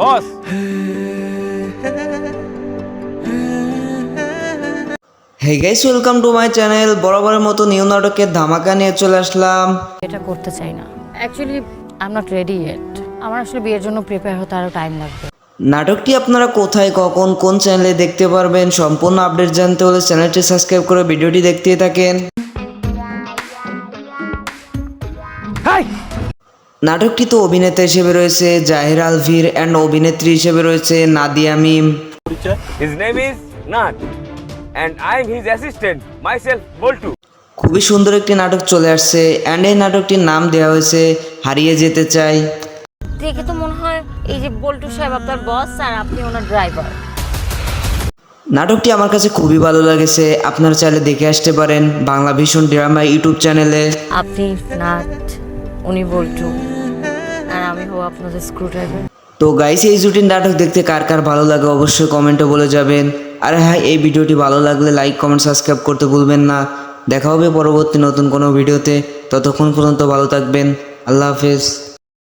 Boss. Hey guys welcome to my channel বরাবরের মতো new নাটকের ধামাকা নিয়ে চলে আসলাম। এটা করতে চাই না। Actually I am not ready yet আমার আসলে বিয়ের জন্য প্রিপেয়ার হতে আরও টাইম লাগবে। নাটকটি আপনারা কোথায় কখন কোন চ্যানেলে দেখতে পারবেন সম্পূর্ণ আপডেট জানতে হলে চ্যানেলটি সাবস্ক্রাইব করে ভিডিওটি দেখতে থাকেন। নাটকটিতে অভিনেতা হিসেবে রয়েছে জাহির আলভির অ্যান্ড অভিনেত্রী হিসেবে রয়েছে নাদিয়া মিম। খুবই সুন্দর একটি নাটক চলে আসছে অ্যান্ড এই নাটকটির নাম দেওয়া হয়েছে হারিয়ে যেতে চাই। দেখে তো মনে হয় এই যে বল্টু সাহেব আপনার বস আর আপনি ওনার ড্রাইভার নাটকটি আমার কাছে খুবই ভালো লেগেছে আপনারা চাইলে দেখে আসতে পারেন বাংলা ভীষণ ড্রামা ইউটিউব চ্যানেলে আপনি নাট। উনি বল্টু। আর আমি হব আপনাদের স্ক্রু ড্রাইভার তো গাইস এই জুটিন নাটক দেখতে কার কার ভালো লাগে অবশ্যই কমেন্টে বলে যাবেন। আর হ্যাঁ এই ভিডিওটি ভালো লাগলে লাইক কমেন্ট সাবস্ক্রাইব করতে ভুলবেন না। দেখা হবে পরবর্তী নতুন কোনো ভিডিওতে। ততক্ষণ পর্যন্ত ভালো থাকবেন। আল্লাহ হাফেজ।